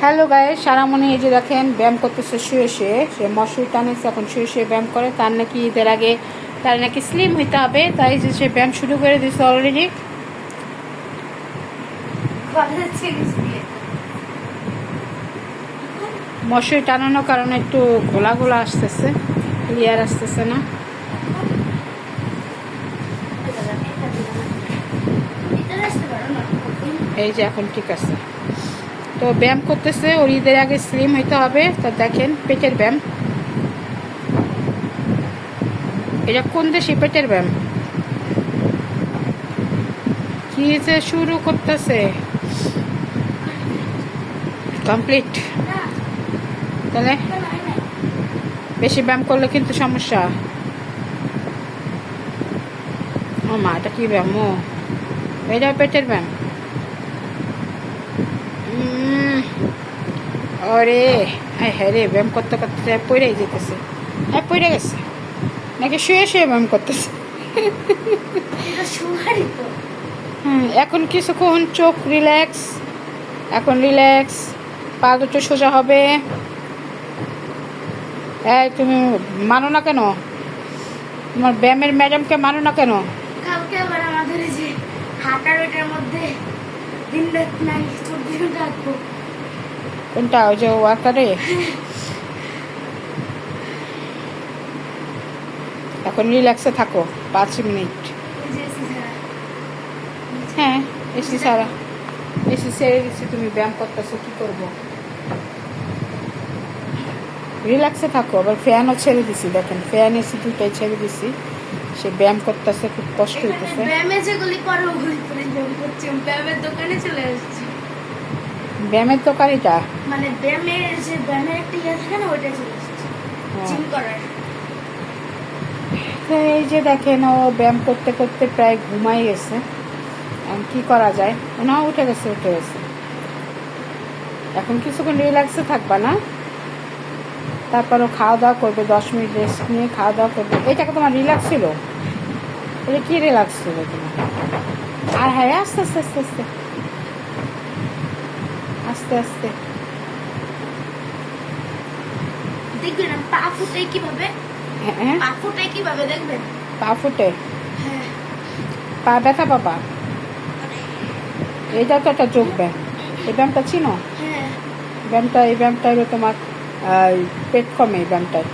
Hello গায়ে সারামণি এই যে দেখেন, ব্যায়াম করতেছে, শুয়ে শুয়ে। সে মশুরি টানেছে এখন শুয়ে শুয়ে ব্যায়াম করে। তার নাকি ঈদের আগে, তার নাকি স্লিম হইতে হবে। তাই যে সে ব্যায়াম শুরু করে দিয়েছে অলরেডি মশুরি টানানোর কারণে একটু ঘোলা ঘোলা আসতেছে ক্লিয়ার আসতেছে না। এই যে এখন ঠিক আছে। তো ব্যায়াম করতেছে, ওর ঈদের আগে স্লিম হইতে হবে। তো দেখেন, পেটের ব্যায়াম। এটা কোন দেশে পেটের ব্যায়াম? কি যে শুরু করতেছে? কমপ্লিট তাহলে বেশি ব্যায়াম করলে কিন্তু সমস্যা। ও মা, এটা কি ব্যায়াম? ও এটা পেটের ব্যায়াম। ওরে হ্যাঁ হ্যাঁ রে ব্যায়াম করতে করতে পড়েই যেতেছে হ্যাঁ পড়ে গেছে। নাকি শুয়ে শুয়ে ব্যায়াম করতেছে। হুম, এখন কিছুক্ষণ চোখ রিল্যাক্স এখন রিল্যাক্স পা দুটো সোজা হবে। এই তুমি মানো না কেন? তোমার ব্যায়ামের ম্যাডামকে মানো না কেন? কালকে আবার আমাদের যে হাঁটার ওইটার মধ্যে দিন রাত নাই চব্বিশ ঘণ্টা থাকব কোনটা? ওই যে ওয়ার্কারে এখন রিল্যাক্সে থাকো পাঁচ মিনিট। হ্যাঁ এসি সারা এসি ছেড়ে দিচ্ছি তুমি ব্যায়াম করতেছো কি করব? রিল্যাক্সে থাকো আবার ফ্যানও ছেড়ে দিছি দেখেন ফ্যান এসি দুটাই ছেড়ে দিছি। সে ব্যায়াম করতেছে খুব কষ্ট হইতেছে। ব্যায়ামে যেগুলি করে ওগুলি ব্যায়াম করছি ব্যায়ামের দোকানে চলে আসছি। ব্যায়ামের দোকানিটা মানে ব্যায়ামের যে ব্যায়ামের একটা ইয়ে থাকে না ওইটা চলে হ্যাঁ। জিম করার। তো এই যে দেখেন ও ব্যায়াম করতে করতে প্রায় ঘুমাই গেছে। কি করা যায়? না উঠে গেছে উঠে গেছে। এখন কিছুক্ষণ রিল্যাক্সে থাকবা না? তারপর ও খাওয়া দাওয়া করবে দশ মিনিট রেস্ট নিয়ে খাওয়া দাওয়া করবে। এটাকে তোমার রিল্যাক্স ছিল এটা কি রিল্যাক্স ছিল তোমার? আর হ্যাঁ আস্তে আস্তে আস্তে আস্তে। আস্তে আস্তে। দেখবেন পা ফুটে কীভাবে? হ্যাঁ হ্যাঁ। পা ফুটে কীভাবে দেখবেন? পা ফুটে? হ্যাঁ। পা ব্যথা পাবা এইটা তো একটা যোগ ব্যায়াম এই ব্যায়ামটা চিনো? হ্যাঁ। ব্যায়ামটা এই ব্যায়ামটা হলো তোমার পেট কমে এই ব্যায়ামটায়।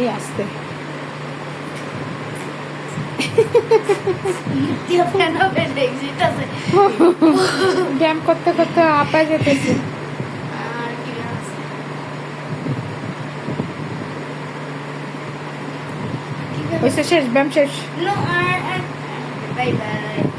এই আসতে দিয়ে ফ্যান হবে যেটাছে ব্যায়াম করতে করতে আপা যেতেছে শেষ ব্যায়াম শেষ বাই bye.